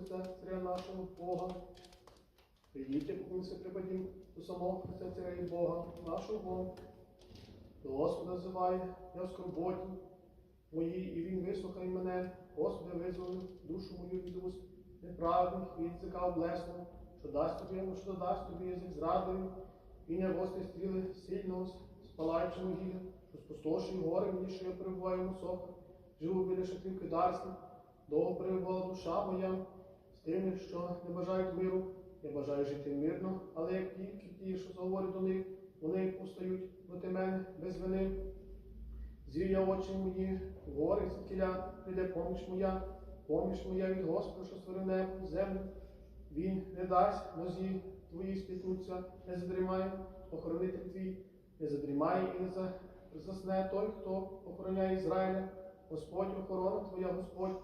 Христа, Царя нашого Бога. Прийдіть, поклонися припадім до самого Христа, Царя і Бога, нашого Бога. До Господа зивай, я скорботі мої, і Він вислухай мене, Господи, визволи душу мою від уст неправедних і язика облесного, що дасть тобі, що дасть тобі язик зрадою, і не гострі стріли сильного, спалаючи могилі, що спустошує гори мені, що я перебуваю в соках, живу біля шатрів кидарських, довго перебувала душа моя тими, що не бажають миру. Я бажаю жити мирно, але як тільки ті, що заговорять до них, вони постають проти мене без вини. Зрія очі мої, гори звідкіля, прийде поміч моя, поміч моя від Господа, що створив небо землю. Він не дасть нозі твої спітнуться, не задрімає, охоронитель твій, не задрімає і не за- засне той, хто охороняє Ізраїля. Господь, охорона твоя, Господь,